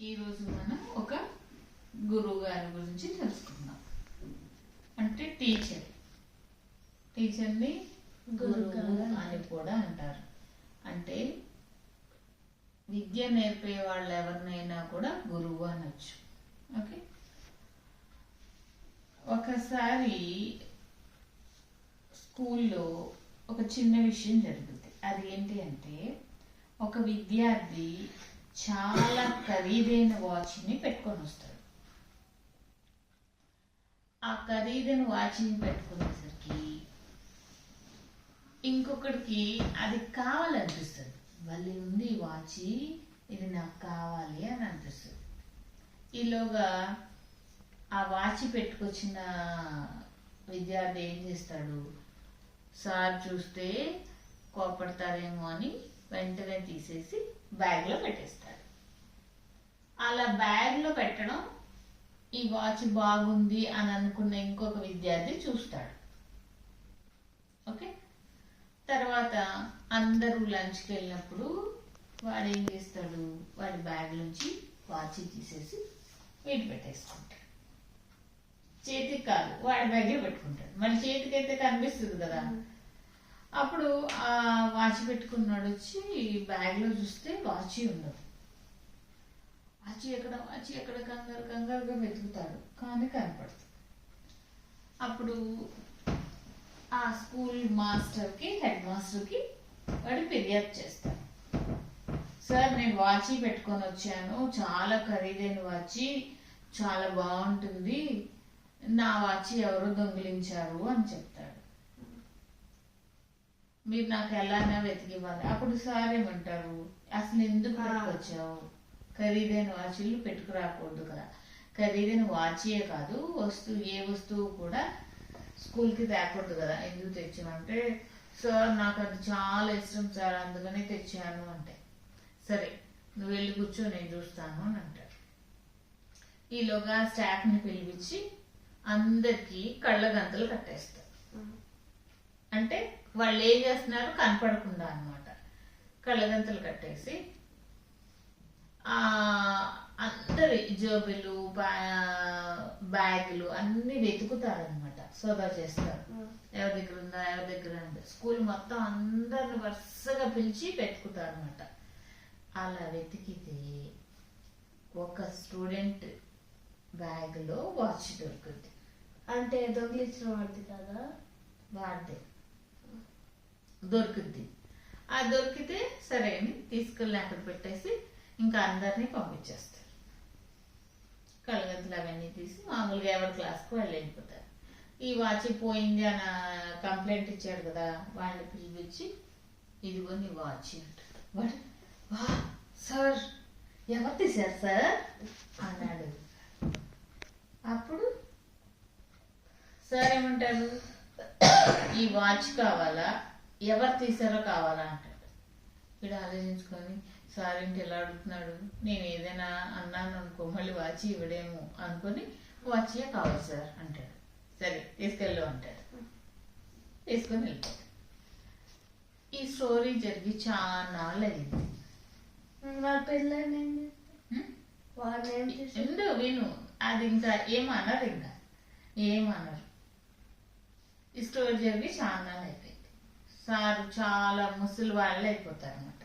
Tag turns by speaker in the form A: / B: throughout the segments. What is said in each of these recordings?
A: ఈరోజు మనం ఒక గురువు గారి గురించి తెలుసుకుందాం. అంటే టీచర్ టీచర్ని గురువు అని కూడా అంటారు. అంటే విద్య నేర్పే వాళ్ళు ఎవరినైనా కూడా గురువు అనొచ్చు. ఓకే? ఒకసారి స్కూల్లో ఒక చిన్న విషయం జరుగుతుంది అది ఏంటి అంటే ఒక విద్యార్థి చాలా ఖరీదైన వాచ్ని పెట్టుకొని వస్తాడు ఆ ఖరీదైన వాచ్ని పెట్టుకునేసరికి ఇంకొకటికి అది కావాలనిపిస్తుంది. మళ్ళీ ఉంది ఈ వాచ్ ఇది నాకు కావాలి అని అనిపిస్తుంది. ఈలోగా ఆ వాచ్ పెట్టుకొచ్చిన విద్యార్థి ఏం చేస్తాడు? సార్ చూస్తే కోపడతారేమో అని వెంటనే తీసేసి బ్యాగ్లో పెట్టేస్తాడు అలా బ్యాగ్లో పెట్టడం ఈ వాచ్ బాగుంది అని అనుకున్న ఇంకొక విద్యార్థి చూస్తాడు. ఓకే? తర్వాత అందరూ లంచ్కి వెళ్ళినప్పుడు వాడు ఏం చేస్తాడు? వాడి బ్యాగ్ నుంచి వాచ్ తీసేసి వీటి పెట్టేసుకుంటాడు. చేతికి కాదు వాడి బ్యాగే పెట్టుకుంటాడు. మళ్ళీ చేతికి అయితే కనిపిస్తుంది కదా. అప్పుడు ఆ వాచ్ పెట్టుకున్నాడు వచ్చి బ్యాగ్లో చూస్తే వాచ్ ఉండదు. వచ్చి ఎక్కడ వాచి ఎక్కడ కంగారు కంగారుగా వెతుకుతాడు. కానీ కనపడుతుంది. అప్పుడు ఆ స్కూల్ మాస్టర్కి హెడ్ మాస్టర్కి వాడు ఫిర్యాదు చేస్తాడు. సార్ నేను వాచి పెట్టుకొని వచ్చాను. చాలా ఖరీదైన వాచి చాలా బాగుంటుంది. నా వాచి ఎవరు దొంగిలించారు అని చెప్తాడు. మీరు నాకు ఎలానా వెతికివ్వాలి. అప్పుడు సార్ ఏమంటారు? అసలు ఎందుకు పెట్టుకొచ్చావు? ఖరీదైన వాచీలు పెట్టుకురాకూడదు కదా. ఖరీదైన వాచియే కాదు వస్తువు ఏ వస్తువు కూడా స్కూల్కి తేకూడదు కదా. ఎందుకు తెచ్చామంటే సార్ నాకు అది చాలా ఇష్టం సార్ అందుకనే తెచ్చాను అంటే. సరే నువ్వు వెళ్ళి కూర్చో నేను చూస్తాను అని అంటాడు ఈలోగా స్టాఫ్ని పిలిపించి అందరికీ కళ్ళ గంతలు కట్టేస్తారు. అంటే వాళ్ళు ఏం చేస్తున్నారు? కనపడకుండా అనమాట కళ్ళగంతలు కట్టేసి ఆ అందరి జోబులు బ్యాగులు అన్ని వెతుకుతారనమాట సోదా చేస్తారు. ఎవరి దగ్గర ఉందా? ఎవరి దగ్గర ఉందా స్కూల్ మొత్తం అందరిని వరుసగా పిలిచి వెతుకుతారు అనమాట అలా వెతికితే ఒక స్టూడెంట్ బ్యాగ్లో వాచ్ దొరుకుద్ది.
B: అంటే దొంగిలించిన వాడిది కదా?
A: వాడితే దొరుకుద్ది. ఆ దొరికితే సరే అని తీసుకెళ్ళి అక్కడ పెట్టేసి ఇంకా అందరినీ పంపించేస్తారు. కళ్ళగంతులు అవన్నీ తీసి మామూలుగా ఎవరి క్లాస్కి వాళ్ళు వెళ్ళిపోతారు. ఈ వాచ్ పోయింది అని కంప్లైంట్ ఇచ్చాడు కదా వాళ్ళని పిలిపించి ఇదిగో నీ వాచ్ అంటారు వాడు వా సార్ ఎవరు తీశారు సార్? అన్నాడు అప్పుడు సార్ ఏమంటారు? ఈ వాచ్ కావాలా? ఎవరు తీసారో కావాలా అంటాడు. వీడు ఆలోచించుకొని సార్ ఇంటి ఎలా అడుగుతున్నాడు? నేను ఏదైనా అన్నాను అనుకో మళ్ళీ వాచ్ ఇవ్వడేమో అనుకొని వాచే కావాలి సార్ అంటాడు. సరే తీసుకెళ్ళు అంటాడు. తీసుకొని వెళ్ళిపోతాడు. ఈ స్టోరీ జరిగి చాలా అయింది
B: వాళ్ళ చేశారు?
A: ఎందు విను. అది ఇంకా ఏమనరు ఇంకా. ఏమనరు ఈ స్టోరీ జరిగి చాలా అయిపోయింది సార్ చాలా ముసలి వాళ్ళు అయిపోతారు అనమాట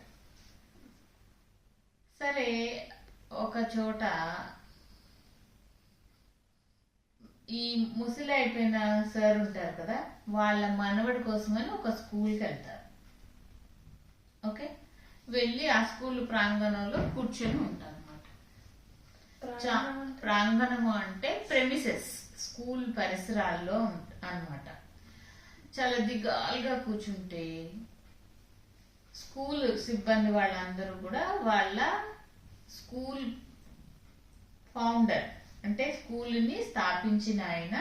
A: సరే ఒక చోట ఈ ముసలి అయిపోయిన సార్ ఉంటారు కదా వాళ్ళ మనవడి కోసమని ఒక స్కూల్కి వెళ్తారు. ఓకే? వెళ్ళి ఆ స్కూల్ ప్రాంగణంలో కూర్చొని ఉంటారు అనమాట ప్రాంగణము అంటే ప్రెమిసెస్ స్కూల్ పరిసరాల్లో అన్నమాట. చాలా దిగాలుగా కూర్చుంటే స్కూల్ సిబ్బంది వాళ్ళందరూ కూడా వాళ్ళ స్కూల్ ఫౌండర్ అంటే స్కూల్ని స్థాపించిన ఆయన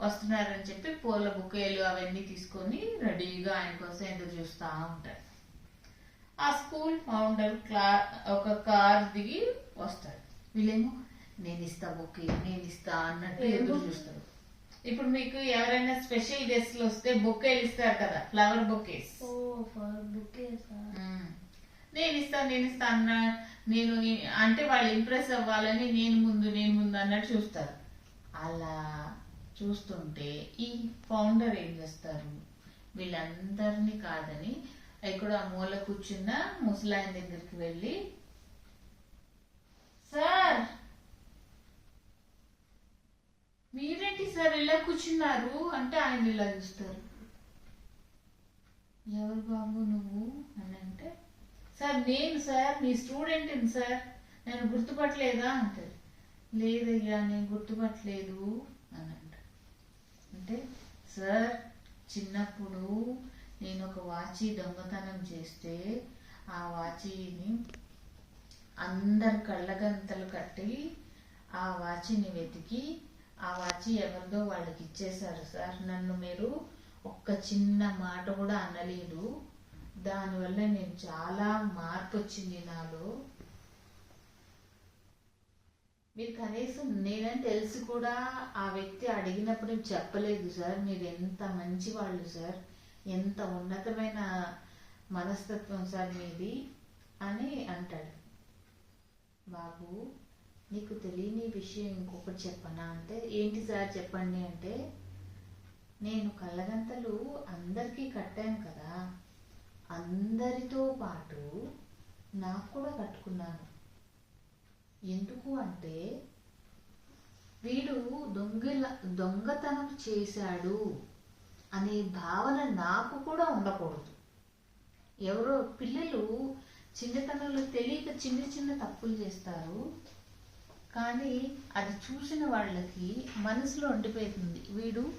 A: వస్తున్నారని చెప్పి పూల బుకేలు అవన్నీ తీసుకొని రెడీగా ఆయన కోసం ఎదురు చూస్తూ ఉంటారు. ఆ స్కూల్ ఫౌండర్ క్లా ఒక కార్ దిగి వస్తాడు. వీళ్ళేమో నేను ఇస్తా బొకే నేను ఇస్తా అన్నట్టు ఎదురు? చూస్తారు. ఇప్పుడు మీకు ఎవరైనా స్పెషల్ గెస్ట్లు వస్తే బొకేలు ఇస్తారు కదా ఫ్లవర్ బొకేస్.
B: ఓ
A: నేను ఇస్తాను నేను ఇస్తాను అన్న నేను అంటే వాళ్ళు ఇంప్రెస్ అవ్వాలని నేను ముందు నేను ముందు అన్నట్టు చూస్తారు. అలా చూస్తుంటే ఈ ఫౌండర్ ఏం చేస్తారు? వీళ్ళందరినీ కాదని ఇక్కడ ఆ మూల కూర్చున్న ముసలాయన దగ్గరికి వెళ్ళి సార్ మీరేంటి సార్ ఇలా కూర్చున్నారు? అంటే ఆయన ఇలా చూస్తారు. ఎవరు బాబు నువ్వు? అని అంటే సార్ నేను సార్ మీ స్టూడెంట్ని సార్. నేను గుర్తుపట్టలేదా? అంటారు. లేదయ్యా నేను గుర్తుపట్టలేదు. అని అంట అంటే సార్ చిన్నప్పుడు నేను ఒక వాచి దొంగతనం చేస్తే ఆ వాచిని అందరు కళ్ళగంతలు కట్టి ఆ వాచిని వెతికి ఆ వాచి ఎవరిదో వాళ్ళకి ఇచ్చేశారు సార్. నన్ను మీరు ఒక్క చిన్న మాట కూడా అనలేదు. దానివల్ల నేను చాలా మార్పు వచ్చింది నాలో. మీరు కనీసం నేనని తెలిసి కూడా ఆ వ్యక్తి అడిగినప్పుడు చెప్పలేదు సార్. మీరు ఎంత మంచి వాళ్ళు సార్. ఎంత ఉన్నతమైన మనస్తత్వం సార్ మీది అని అంటాడు. బాబు నీకు తెలియని విషయం ఇంకొకటి చెప్పనా అంటే ఏంటి సార్ చెప్పండి అంటే నేను కళ్ళగంతలు అందరికీ కట్టాను కదా అందరితో పాటు నాకు కూడా కట్టుకున్నాను. ఎందుకు అంటే వీడు దొంగల దొంగతనం చేశాడు అనే భావన నాకు కూడా ఉండకూడదు. ఎవరో పిల్లలు చిన్నతనంలో తెలియక చిన్న చిన్న తప్పులు చేస్తారు. కానీ అది చూసిన వాళ్ళకి మనసులో ఉండిపోతుంది. వీడు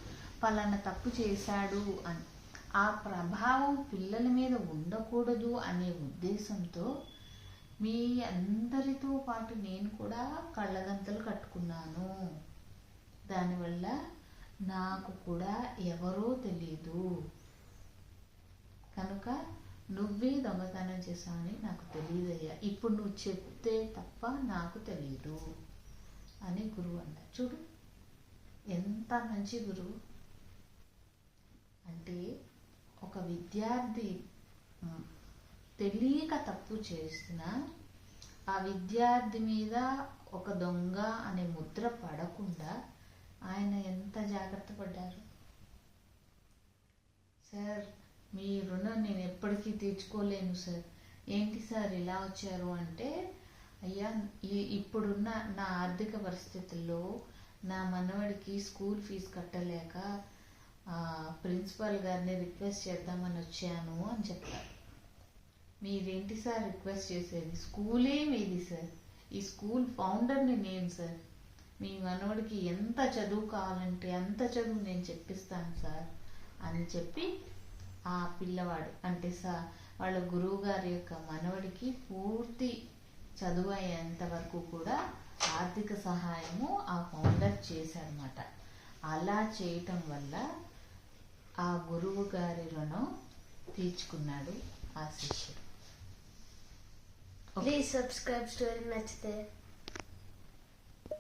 A: పలానా తప్పు చేశాడు అని. ఆ ప్రభావం పిల్లల మీద ఉండకూడదు అనే ఉద్దేశంతో మీ అందరితో పాటు నేను కూడా కళ్ళగంతలు కట్టుకున్నాను. దానివల్ల నాకు కూడా ఎవరో తెలియదు. కనుక నువ్వే దొంగతనం చేసావని నాకు తెలియదయ్యా. ఇప్పుడు నువ్వు చెప్తే తప్ప నాకు తెలియదు అని గురువు అన్నారు చూడు ఎంత మంచి గురువు. అంటే ఒక విద్యార్థి తెలియక తప్పు చేసిన ఆ విద్యార్థి మీద ఒక దొంగ అనే ముద్ర పడకుండా ఆయన ఎంత జాగ్రత్త పడ్డారు? సార్ మీ రుణం నేను ఎప్పటికీ తీర్చుకోలేను సార్. ఏంటి సార్ ఇలా వచ్చారు అంటే అయ్యా ఈ ఇప్పుడున్న నా ఆర్థిక పరిస్థితుల్లో నా మనవడికి స్కూల్ ఫీజు కట్టలేక ప్రిన్సిపాల్ గారిని రిక్వెస్ట్ చేద్దామని వచ్చాను అని చెప్పారు. మీరేంటి సార్ రిక్వెస్ట్ చేసేది? స్కూలే మీది సార్. ఈ స్కూల్ ఫౌండర్ని నేను సార్. మీ మనవడికి ఎంత చదువు కావాలంటే అంత చదువు నేను చెప్పిస్తాను సార్ అని చెప్పి ఆ పిల్లవాడు అంటే సా వాళ్ళ గురువు గారి యొక్క మనవడికి పూర్తి చదువు అయ్యేంత వరకు కూడా ఆర్థిక సహాయము ఆ ఫౌండర్ చేశాడనమాట అలా చేయటం వల్ల ఆ గురువు గారి రుణం తీర్చుకున్నాడు ఆ శిష్యుడు.
B: ప్లీజ్ సబ్స్క్రైబ్ స్టోరీ నచ్చితే.